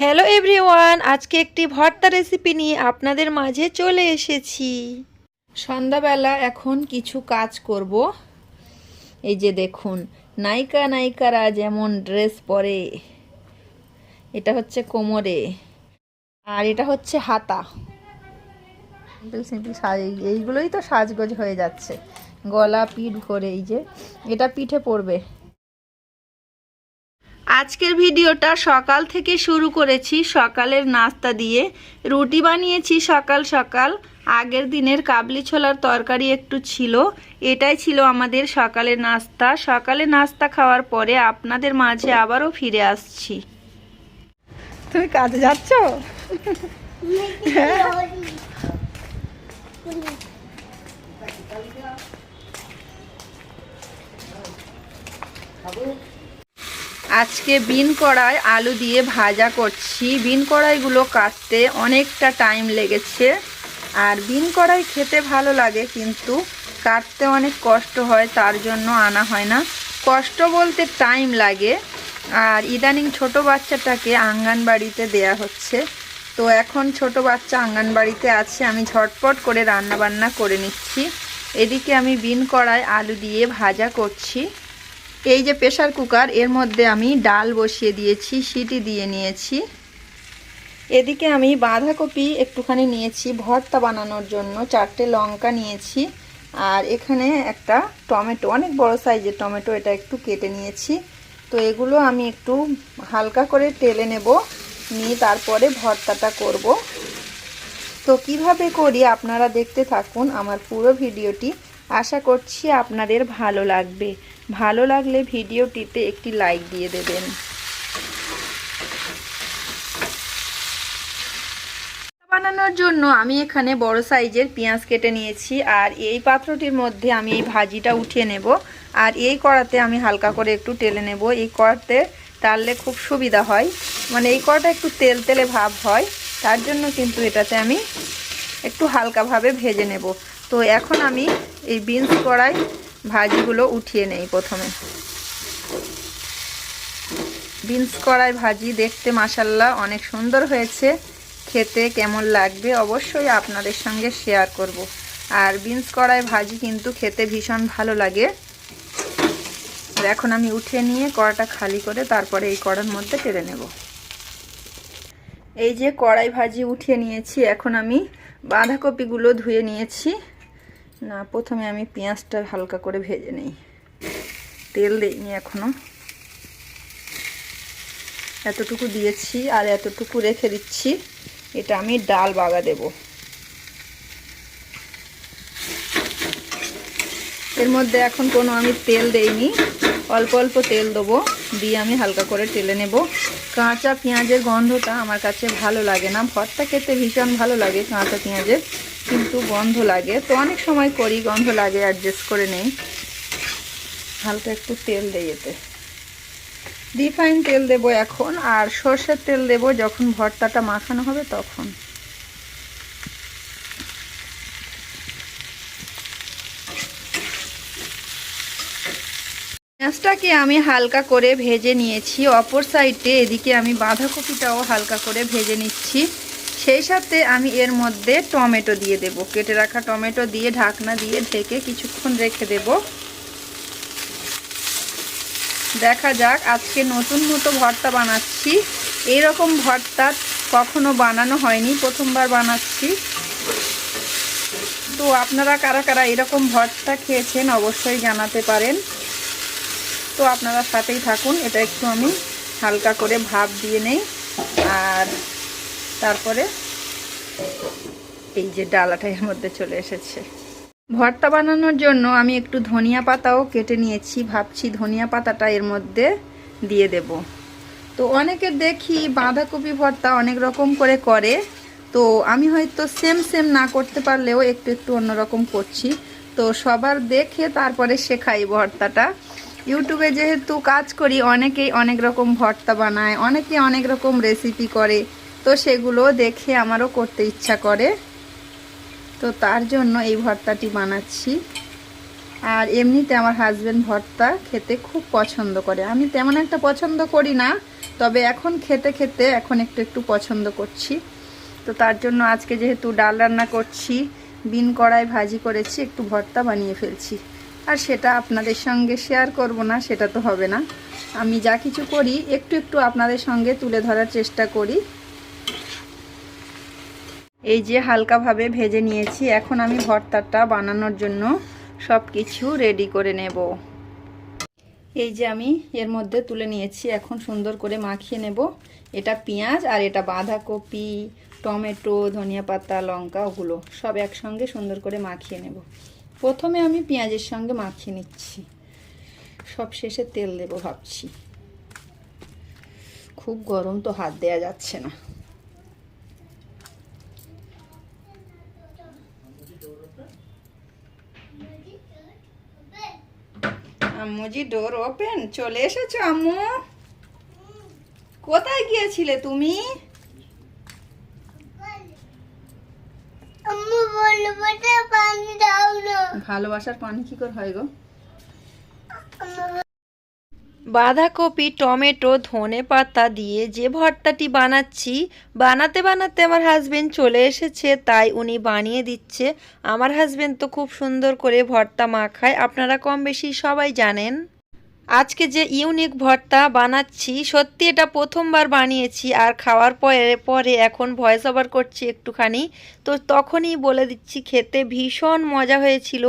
Hello everyone আজকে একটি ভর্তা রেসিপি নিয়ে আপনাদের মাঝে চলে এসেছি। সন্ধ্যাবেলা এখন কিছু কাজ করব। এই যে দেখুন, নায়িকা নায়িকারা যেমন ড্রেস পরে, এটা হচ্ছে কোমরে, আর এটা হচ্ছে হাতা। সিম্পল সিম্পল সাজ, এইগুলোই তো সাজগোজ হয়ে যাচ্ছে। গলা পিঠ করে এই যে, এটা পিঠে পড়বে আজকের ভিডিওটা সকাল থেকে শুরু করেছি সকালের নাস্তা দিয়ে। রুটি বানিয়েছি সকাল সকাল। আগের দিনের কাবলি ছোলার তরকারি একটু ছিল। এটাই ছিল আমাদের সকালের নাস্তা। সকালে নাস্তা খাওয়ার পরে আপনাদের মাঝে আবারও ফিরে আসছি। তুমি কাজে যাচ্ছ? আজকে বিন কড়াই আলু দিয়ে ভাজা করছি। বিন কড়াইগুলো কাটতে অনেকটা টাইম লেগেছে। আর বিন কড়াই খেতে ভালো লাগে, কিন্তু কাটতে অনেক কষ্ট হয়, তার জন্য আনা হয় না। কষ্ট বলতে টাইম লাগে। আর ইদানিং ছোট বাচ্চাটাকে আঙ্গনবাড়িতে দেয়া হচ্ছে। তো এখন ছোট বাচ্চা আঙ্গনবাড়িতে আছে, আমি ঝটপট করে রান্না বান্না করে নিচ্ছি। এদিকে আমি বিন কড়াই আলু দিয়ে ভাজা করছি। এই যে প্রেশার কুকার, এর মধ্যে আমি ডাল বসিয়ে দিয়েছি, সিটি দিয়ে নিয়েছি। এদিকে আমি বাঁধাকপি একটুখানি নিয়েছি, ভর্তা বানানোর জন্য চারটে লঙ্কা নিয়েছি, আর এখানে একটা টমেটো, অনেক বড় সাইজের টমেটো, এটা একটু কেটে নিয়েছি। তো এগুলো আমি একটু হালকা করে টেলে নেব, নিয়ে তারপরে ভর্তাটা করব। তো কীভাবে করি আপনারা দেখতে থাকুন আমার পুরো ভিডিওটি। আশা করছি আপনাদের ভালো লাগবে। ভালো লাগলে ভিডিওটিতে একটি লাইক দিয়ে দেবেন। বানানোর জন্য আমি এখানে বড় সাইজের পেঁয়াজ কেটে নিয়েছি, আর এই পাত্রটির মধ্যে আমি এই ভাজিটা উঠিয়ে নেব। আর এই কড়াতে আমি হালকা করে একটু টেলে নেব। এই কড়াতে টাললে খুব সুবিধা হয়। মানে এই কড়াটা একটু তেল তেলে ভাব হয়, তার জন্য কিন্তু এটাতে আমি একটু হালকাভাবে ভেজে নেব। তো এখন আমি এই বিনস কড়াই ভাজিগুলো উঠিয়ে নেই প্রথমে। বিনস কড়াই ভাজি দেখতে মাসাল্লাহ অনেক সুন্দর হয়েছে। খেতে কেমন লাগবে অবশ্যই আপনাদের সঙ্গে শেয়ার করব। আর বিনস কড়াই ভাজি কিন্তু খেতে ভীষণ ভালো লাগে। এখন আমি উঠিয়ে নিয়ে কড়াটা খালি করে তারপরে এই কড়ার মধ্যে টেরে নেব। এই যে কড়াই ভাজি উঠিয়ে নিয়েছি, এখন আমি বাঁধাকপিগুলো ধুয়ে নিয়েছি। না, প্রথমে আমি পেঁয়াজটা হালকা করে ভেজে নিই। তেল দিইনি এখনও। এতটুকু দিয়েছি আর এতটুকু রেখে দিচ্ছি। এটা আমি ডাল বাগা দেব। এর মধ্যে এখন কোনো আমি তেল দেইনি। অল্প অল্প তেল দেবো, দিয়ে আমি হালকা করে তেলে নেব। কাঁচা পেঁয়াজের গন্ধটা আমার কাছে ভালো লাগে না। ভর্তা খেতে ভীষণ ভালো লাগে কাঁচা পেঁয়াজের। কিন্তু গন্ধ লাগে। তো অনেক সময় করি, গন্ধ লাগে অ্যাডজাস্ট করে নেই। হালকা একটু তেল দেই এতে। রিফাইন তেল দেব এখন, আর সর্ষের তেল দেব যখন ভর্তাটা মাখানো হবে তখন। পেঁয়াজটাকে আমি হালকা করে ভেজে নিয়েছি। অপর সাইডে এদিকে আমি বাঁধাকপিটাও হালকা করে ভেজে নিচ্ছি। সেই সাথে আমি এর মধ্যে টমেটো দিয়ে দেব। কেটে রাখা টমেটো দিয়ে ঢাকনা দিয়ে ঢেকে কিছুক্ষণ রেখে দেব। দেখা যাক, আজকে নতুন মতো ভর্তা বানাচ্ছি। এইরকম ভর্তা কখনো বানানো হয়নি, প্রথমবার বানাচ্ছি। তো আপনারা কারা কারা এরকম ভর্তা খেয়েছেন অবশ্যই জানাতে পারেন। তো আপনারা সাথেই থাকুন, এটা একটু আমি হালকা করে ভাব দিয়ে নেই। আর তারপরে এই যে ডালাটা এর মধ্যে চলে এসেছে। ভর্তা বানানোর জন্য আমি একটু ধনিয়া পাতাও কেটে নিয়েছি, ভাবছি ধনিয়া পাতাটা এর মধ্যে দিয়ে দেব। তো অনেকে দেখি বাঁধাকপি ভর্তা অনেক রকম করে করে, তো আমি হয়তো সেম সেম না করতে পারলেও একটু একটু অন্যরকম করছি। তো সবার দেখে তারপরে শেখাই ভর্তাটা। ইউটিউবে যেহেতু কাজ করি, অনেকেই অনেক রকম ভর্তা বানায়, অনেকে অনেক রকম রেসিপি করে। তো সেগুলো দেখে আমারও করতে ইচ্ছা করে। তো তার জন্য এই ভর্তাটি বানাচ্ছি। আর এমনিতে আমার হাজব্যান্ড ভর্তা খেতে খুব পছন্দ করে। আমি তেমন একটা পছন্দ করি না, তবে এখন খেতে খেতে এখন একটু একটু পছন্দ করছি। তো তার জন্য আজকে যেহেতু ডাল রান্না করছি, বিন কড়াই ভাজি করেছি, একটু ভর্তা বানিয়ে ফেলছি। আর সেটা আপনাদের সঙ্গে শেয়ার করব না, সেটা তো হবে না। আমি যা কিছু করি, একটু একটু আপনাদের সঙ্গে তুলে ধরার চেষ্টা করি। এই যে হালকাভাবে ভেজে নিয়েছি, এখন আমি ভর্তাটা বানানোর জন্য সব কিছু রেডি করে নেব। এই যে আমি এর মধ্যে তুলে নিয়েছি, এখন সুন্দর করে মাখিয়ে নেব। এটা পেঁয়াজ আর এটা বাঁধাকপি, টমেটো, ধনিয়া পাতা, লঙ্কা, ওগুলো সব একসঙ্গে সুন্দর করে মাখিয়ে নেব। প্রথমে আমি পেঁয়াজের সঙ্গে মাখিয়ে নিচ্ছি। সব শেষে তেল দেব ভাবছি। খুব গরম তো হাত দেয়া যাচ্ছে না। আম্মুজি ডোর ওপেন চলে এসেছ আম্মু? কোথায় গিয়েছিলে তুমি? ভালোবাসার পানি কি করে হয় গো? বাঁধাকপি, টমেটো, ধনে পাতা দিয়ে যে ভর্তাটি বানাচ্ছি, বানাতে বানাতে আমার হাজবেন্ড চলে এসেছে, তাই উনি বানিয়ে দিচ্ছে। আমার হাজবেন্ড তো খুব সুন্দর করে ভর্তা মাখায়, আপনারা কম বেশি সবাই জানেন। আজকে যে ইউনিক ভর্তা বানাচ্ছি, সত্যি এটা প্রথমবার বানিয়েছি আর খাওয়ার পরে পরে এখন ভয়েস ওভার করছি একটুখানি। তো তখনই বলে দিচ্ছি, খেতে ভীষণ মজা হয়েছিল।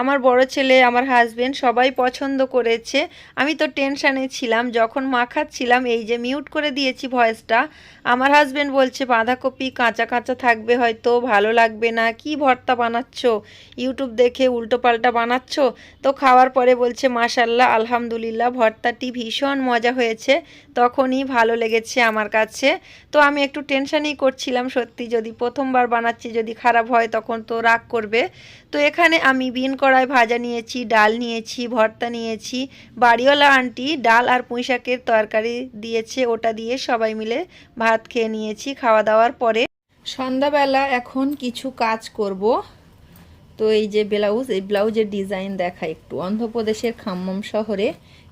আমার বড় ছেলে, আমার হাজবেন্ড সবাই পছন্দ করেছে। আমি তো টেনশানে ছিলাম, যখন মাখাচ্ছিলাম, এই যে মিউট করে দিয়েছি ভয়েসটা আমার হাজবেন্ড বলছে, বাঁধাকপি কাঁচা কাঁচা থাকবে হয়তো, ভালো লাগবে না, কি ভর্তা বানাচ্ছ? ইউটিউব দেখে উল্টো পাল্টা বানাচ্ছ? তো খাওয়ার পরে বলছে, মাশাল্লাহ, আলহামদুলিল্লাহ। ভর্তাটি ভীষণ মজা হয়েছে, তখনই ভালো লেগেছে আমার কাছে। তো আমি একটু টেনশানই করছিলাম সত্যি, যদি প্রথমবার বানাচ্ছি, যদি খারাপ হয়, তখন তো রাগ করবে। তো এখানে আমি বিন কড়াই ভাজা নিয়েছি, ডাল নিয়েছি, ভর্তা নিয়েছি, বাড়িওয়ালা আন্টি ডাল আর পুঁইশাকের তরকারি দিয়েছে, ওটা দিয়ে সবাই মিলে ভাত খেয়ে নিয়েছি, খাওয়া দাওয়ার পরে। সন্ধ্যাবেলা এখন কিছু কাজ করব। তো এই যে ব্লাউজ, এই ব্লাউজের ডিজাইন দেখা একটু। অন্ধ্রপ্রদেশের খাম্মম শহরে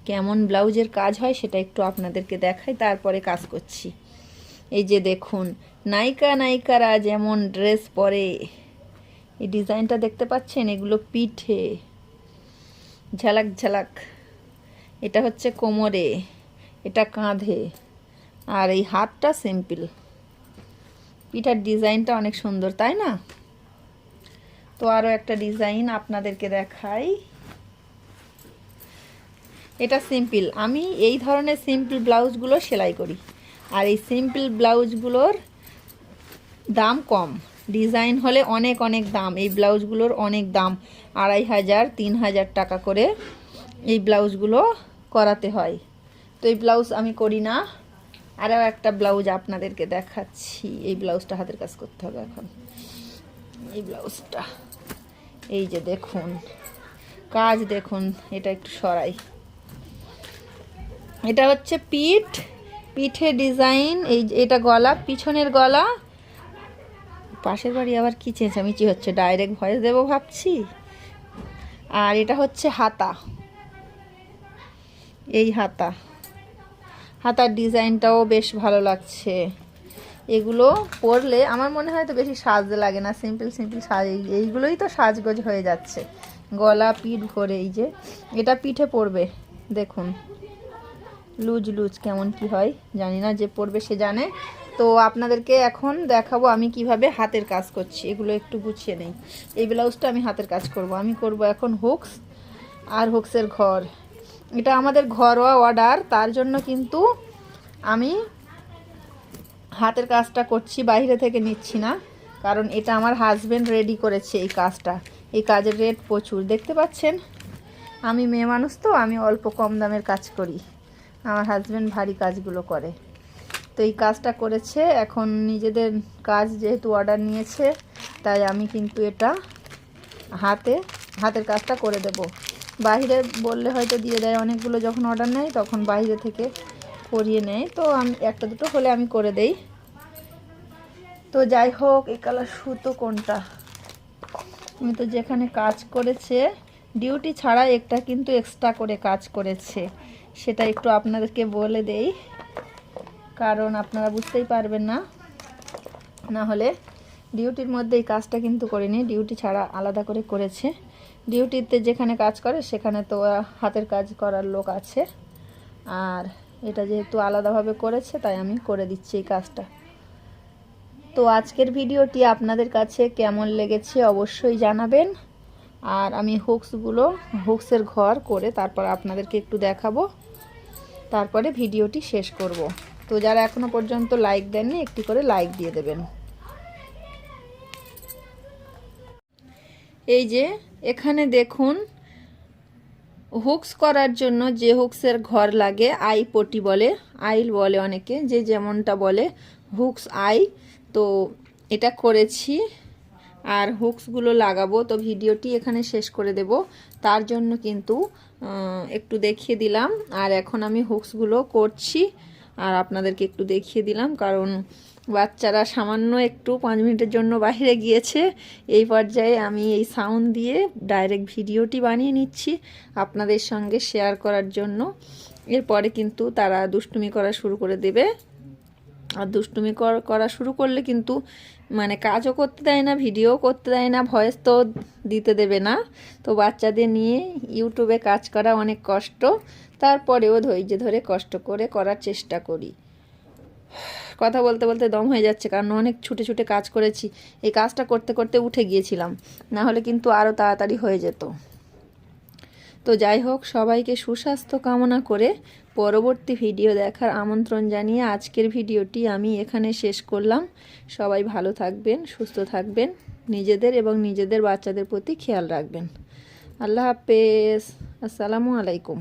কেমন ব্লাউজের কাজ হয় সেটা একটু আপনাদেরকে দেখাই, তারপরে কাজ করছি। এই যে দেখুন, নায়িকা, নায়িকারা যেমন ড্রেস পরে, এই ডিজাইনটা দেখতে পাচ্ছেন? এগুলো পিঠে, ঝালাক ঝালাক। এটা হচ্ছে কোমরে, এটা কাঁধে, আর এই হাতটা সিম্পল। পিঠার ডিজাইনটা অনেক সুন্দর, তাই না? তো আরও একটা ডিজাইন আপনাদেরকে দেখাই। এটা সিম্পল। আমি এই ধরনের সিম্পল ব্লাউজগুলো সেলাই করি। আর এই সিম্পল ব্লাউজগুলোর দাম কম। ডিজাইন হলে অনেক অনেক দাম। এই ব্লাউজগুলোর অনেক দাম। আড়াই হাজার, তিন হাজার টাকা করে এই ব্লাউজগুলো করাতে হয়। তো এই ব্লাউজ আমি করি না। আরও একটা ব্লাউজ আপনাদেরকে দেখাচ্ছি। এই ব্লাউজটা হাতের কাজ করতে হবে এখন। এই ব্লাউজটা। এই যে দেখুন, কাজ দেখুন, এটা একটু সরাই। এটা হচ্ছে পিঠ পিঠে ডিজাইন, এই এটা গলা, পিছনের গলা। পাশের বাড়ি আবার কি চেঁচামেচি হচ্ছে, ডাইরেক্ট ভয়েস দেবো ভাবছি। আর এটা হচ্ছে হাতা। এই হাতা। হাতার ডিজাইনটাও বেশ ভালো লাগছে। এগুলো পরলে আমার মনে হয় তো বেশি সাজতে লাগে না সিম্পল সিম্পল সাজ, এই- এইগুলোই তো সাজগোজ হয়ে যাচ্ছে। গলা, পিঠ ভরে এই যে, এটা পিঠে পড়বে দেখুন। লুজ লুজ কেমন কি হয়, জানি না যে পড়বে সে জানে। তো আপনাদেরকে এখন দেখাবো আমি কীভাবে হাতের কাজ করছি, এগুলো একটু গুছিয়ে নেই। এই ব্লাউজটা আমি হাতের কাজ করব, আমি করব এখন হুকস আর হুকসের ঘর। এটা আমাদের ঘরোয়া অর্ডার তার জন্য কিন্তু আমি হাতের কাজটা করছি, বাইরে থেকে নিচ্ছি না। কারণ এটা আমার হাজব্যান্ড রেডি করেছে এই কাজটা। এই কাজের রেট প্রচুর। দেখতে পাচ্ছেন? আমি মেয়ে মানুষ তো, আমি অল্প কম দামের কাজ করি। আমার হাজব্যান্ড ভারী কাজগুলো করে। তো এই কাজটা করেছে। এখন নিজেদের কাজ যেহেতু অর্ডার নিয়েছে, তাই আমি কিন্তু এটা হাতে, হাতের কাজটা করে দেব। বাইরে বললে হয়তো দিয়ে দেয়, অনেকগুলো যখন অর্ডার নেয়, তখন বাইরে থেকে করিয়ে নেয়। তো আমি, একটা দুটো হলে আমি করে দেই। তো যাই হোক, এই কালার সুতো কোনটা? আমি তো যেখানে কাজ করেছে, ডিউটি ছাড়া একটা কিন্তু এক্সট্রা করে কাজ করেছে। সেটা একটু আপনাদেরকে বলে দেই, কারণ আপনারা বুঝতেই পারবেন না। না হলে ডিউটির মধ্যে এই কাজটা কিন্তু করিনি, ডিউটি ছাড়া আলাদা করে করেছে। ডিউটিতে যেখানে কাজ করে, সেখানে তো হাতের কাজ করার লোক আছে। আর এটা যেহেতু আলাদাভাবে করেছে, তাই আমি করে দিচ্ছি এই কাজটা। তো আজকের ভিডিওটি আপনাদের কাছে কেমন লেগেছে অবশ্যই জানাবেন। আর আমি হুকসগুলো, হুকসের ঘর করে তারপর আপনাদেরকে একটু দেখাবো। তারপরে ভিডিওটি শেষ করব। তো যারা এখনও পর্যন্ত লাইক দেননি, একটি করে লাইক দিয়ে দেবেন। এই যে, এখানে দেখুন, হুকস করার জন্য যে হুকসের ঘর লাগে, আই পটি বলে, আইল বলে অনেকে, যে যেমনটা বলে, হুকস আই। তো এটা করেছি, আর হুকসগুলো লাগাবো। তো ভিডিওটি এখানে শেষ করে দেব। তার জন্য কিন্তু একটু দেখিয়ে দিলাম। আর এখন আমি হুকসগুলো করছি, আর আপনাদেরকে একটু দেখিয়ে দিলাম। কারণ বাচ্চারা সামান্য একটু পাঁচ মিনিটের জন্য বাইরে গিয়েছে। এই পর্যায়ে আমি এই সাউন্ড দিয়ে ডাইরেক্ট ভিডিওটি বানিয়ে নিচ্ছি আপনাদের সঙ্গে শেয়ার করার জন্য। এরপরে কিন্তু তারা দুষ্টুমি করা শুরু করে দেবে। আর দুষ্টুমি কর- শুরু করলে কিন্তু মানে কাজও করতে দেয় না, ভিডিও করতে দেয় না, ভয়েস তো দিতে দেবে না। তো বাচ্চাদের নিয়ে ইউটিউবে কাজ করা অনেক কষ্ট। তারপরেও ধৈর্য ধরে কষ্ট করে করার চেষ্টা করি। কথা বলতে বলতে দম হয়ে যাচ্ছে, কারণ অনেক ছুটে ছুটে কাজ করেছি। এই কাজটা করতে করতে উঠে গিয়েছিলাম। না হলে কিন্তু আরও তাড়াতাড়ি হয়ে যেত। তো যাই হোক, সবাইকে সুস্বাস্থ্য কামনা করে পরবর্তী ভিডিও দেখার আমন্ত্রণ জানিয়ে আজকের ভিডিওটি আমি এখানে শেষ করলাম। সবাই ভালো থাকবেন, সুস্থ থাকবেন, নিজেদের এবং নিজেদের বাচ্চাদের প্রতি খেয়াল রাখবেন। আল্লাহ হাফেজ। আসসালামু আলাইকুম।